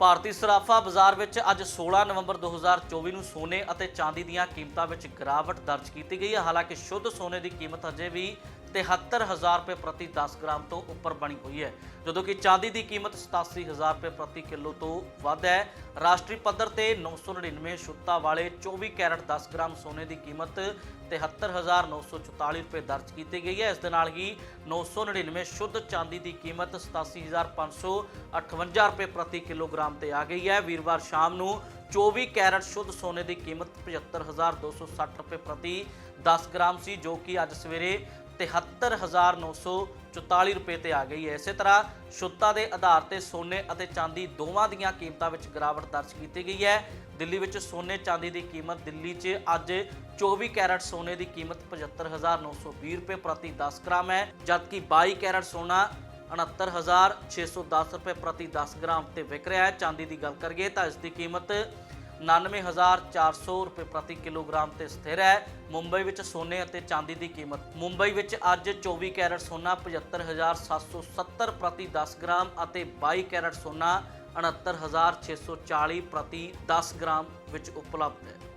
ਭਾਰਤੀ ਸਰਾਫਾ ਬਾਜ਼ਾਰ ਵਿੱਚ ਅੱਜ 16 ਨਵੰਬਰ 2024 ਨੂੰ ਸੋਨੇ ਅਤੇ ਚਾਂਦੀ ਦੀਆਂ ਕੀਮਤਾਂ ਵਿੱਚ ਗਿਰਾਵਟ ਦਰਜ ਕੀਤੀ ਗਈ ਹੈ। ਹਾਲਾਂਕਿ ਸ਼ੁੱਧ ਸੋਨੇ ਦੀ ਕੀਮਤ ਅਜੇ ਵੀ 73000 ਰੁਪਏ ਪ੍ਰਤੀ 10 ਗ੍ਰਾਮ ਤੋਂ ਉੱਪਰ ਬਣੀ ਹੋਈ ਹੈ। ਜਦੋਂ ਕਿ ਚਾਂਦੀ ਦੀ ਕੀਮਤ 87000 ਰੁਪਏ ਪ੍ਰਤੀ ਕਿਲੋ ਤੋਂ ਵੱਧ ਹੈ। ਰਾਸ਼ਟਰੀ ਪੱਧਰ ਤੇ 999 ਸ਼ੁੱਧਤਾ ਵਾਲੇ 24 ਕੈਰਟ 10 ਗ੍ਰਾਮ ਸੋਨੇ ਦੀ ਕੀਮਤ 73944 ਰੁਪਏ ਦਰਜ ਕੀਤੀ ਗਈ ਹੈ। ਇਸ ਦੇ ਨਾਲ ਹੀ 999 ਸ਼ੁੱਧ ਚਾਂਦੀ ਦੀ ਕੀਮਤ 87558 ਰੁਪਏ ਪ੍ਰਤੀ ਕਿਲੋਗ੍ਰਾਮ ਤੇ ਆ ਗਈ ਹੈ। ਵੀਰਵਾਰ ਸ਼ਾਮ ਨੂੰ 24 ਕੈਰਟ ਸ਼ੁੱਧ ਸੋਨੇ ਦੀ ਕੀਮਤ 75260 ਰੁਪਏ ਪ੍ਰਤੀ 10 ਗ੍ਰਾਮ ਸੀ, ਜੋ ਕਿ ਅੱਜ ਸਵੇਰੇ 73944 ਰੁਪਏ ਤੇ ਆ ਗਈ ਹੈ। ਇਸੇ ਤਰ੍ਹਾਂ ਸ਼ੁੱਧਤਾ ਦੇ ਆਧਾਰ ਤੇ ਸੋਨੇ ਅਤੇ ਚਾਂਦੀ ਦੋਵਾਂ ਦੀਆਂ ਕੀਮਤਾਂ ਵਿੱਚ ਗਿਰਾਵਟ ਦਰਜ ਕੀਤੀ ਗਈ ਹੈ। ਦਿੱਲੀ ਵਿੱਚ ਸੋਨੇ ਚਾਂਦੀ ਦੀ ਕੀਮਤ ਦਿੱਲੀ 'ਚ ਅੱਜ 24 ਕੈਰਟ ਸੋਨੇ ਦੀ ਕੀਮਤ 75920 ਰੁਪਏ ਪ੍ਰਤੀ 10 ਗ੍ਰਾਮ ਹੈ, ਜਦਕਿ 22 ਕੈਰਟ ਸੋਨਾ 69610 ਰੁਪਏ ਪ੍ਰਤੀ 10 ਗ੍ਰਾਮ ਤੇ ਵਿਕ ਰਿਹਾ ਹੈ। ਚਾਂਦੀ ਦੀ ਗੱਲ ਕਰੀਏ ਤਾਂ ਇਸ ਦੀ ਕੀਮਤ 99400 ਰੁਪਏ ਪ੍ਰਤੀ ਕਿਲੋਗ੍ਰਾਮ ਤੇ ਸਥਿਰ ਹੈ। ਮੁੰਬਈ ਵਿੱਚ ਸੋਨੇ ਅਤੇ ਚਾਂਦੀ ਦੀ ਕੀਮਤ ਮੁੰਬਈ ਵਿੱਚ ਅੱਜ 24 ਕੈਰਟ ਸੋਨਾ 75770 ਪ੍ਰਤੀ 10 ਗ੍ਰਾਮ ਅਤੇ 22 ਕੈਰਟ ਸੋਨਾ 69640 ਪ੍ਰਤੀ 10 ਗ੍ਰਾਮ ਵਿੱਚ ਉਪਲਬਧ ਹੈ।